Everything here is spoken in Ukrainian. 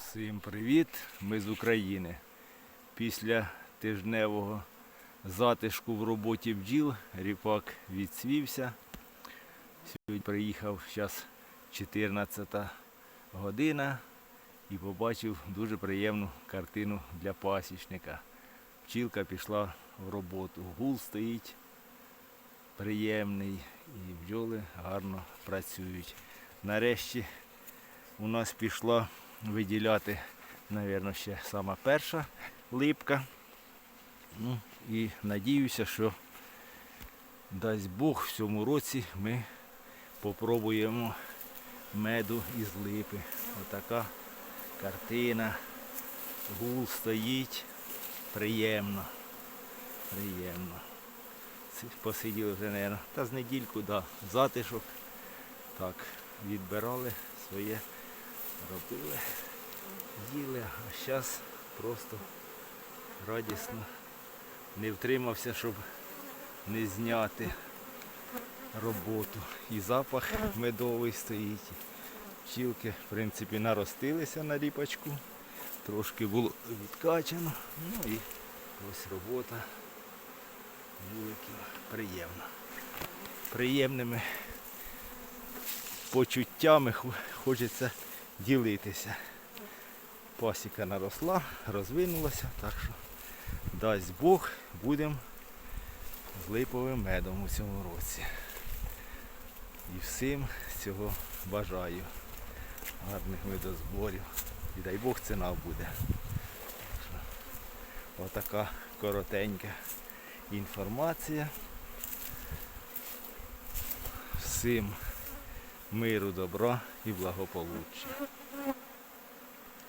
Всім привіт! Ми з України. Після тижневого затишку в роботі бджіл ріпак відсвівся. Сьогодні приїхав зараз 14 година і побачив дуже приємну картину для пасічника. Пчілка пішла в роботу. Гул стоїть приємний і бджоли гарно працюють. Нарешті у нас пішла виділяти, мабуть, ще сама перша липка. Ну, і надіюся, що дасть Бог в цьому році ми попробуємо меду із липи. Отака картина. Гул стоїть. Приємно. Приємно. Посиділи вже, мабуть, та з недільку, да, затишок. Так, відбирали своє, робили, їли, а зараз просто радісно не втримався, щоб не зняти роботу. І запах медовий стоїть. Пчілки, в принципі, наростилися на ріпачку. Трошки було відкачано. Ну і ось робота вуликів приємна. Приємними почуттями хочеться ділитися. Пасіка наросла, розвинулася, так що дасть Бог, будемо з липовим медом у цьому році. І всім цього бажаю. Гарних медозборів. І дай Бог ціна буде. Отака коротенька інформація. Всім миру, добро і благополуччя.